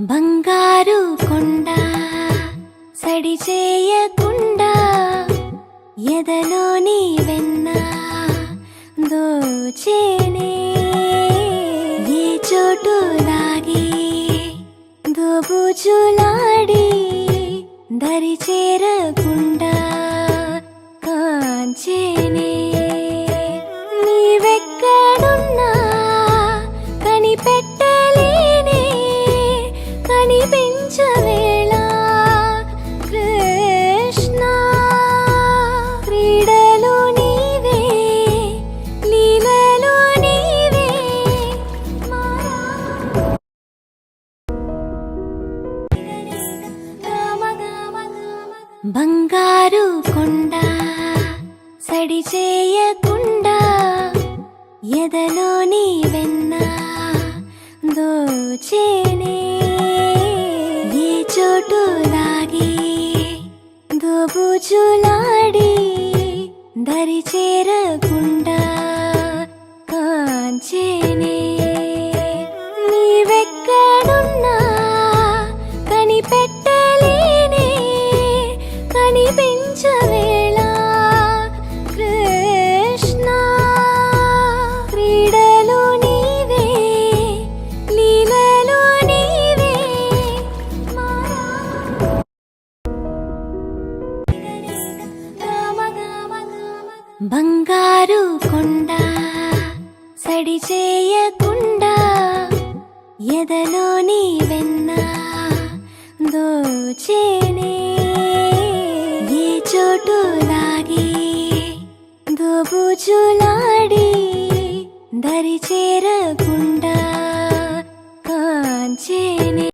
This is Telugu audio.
బంగారు కొండ సడి చేయకుండా ఎదలోని వెన్న దోచేనే. ఏ చోటు లాగి దోబుచులాడి దరి చేరకుండా కాంచేనే. కనిపించవేళ కృష్ణ క్రీడలు నీవే లీలలు నీవే. బంగారు కొండ సడి చేయకుండా ఎదలోని వెన్న దోచే చోటు లాగి దోబుచులాడి దరి చేరకుండా బంగారు కొండ సడి చేయకుండా ఎదలోని వెన్న దోచేనే. ఏ చోటు లాగి దోబుచులాడి దరి చేరకుండా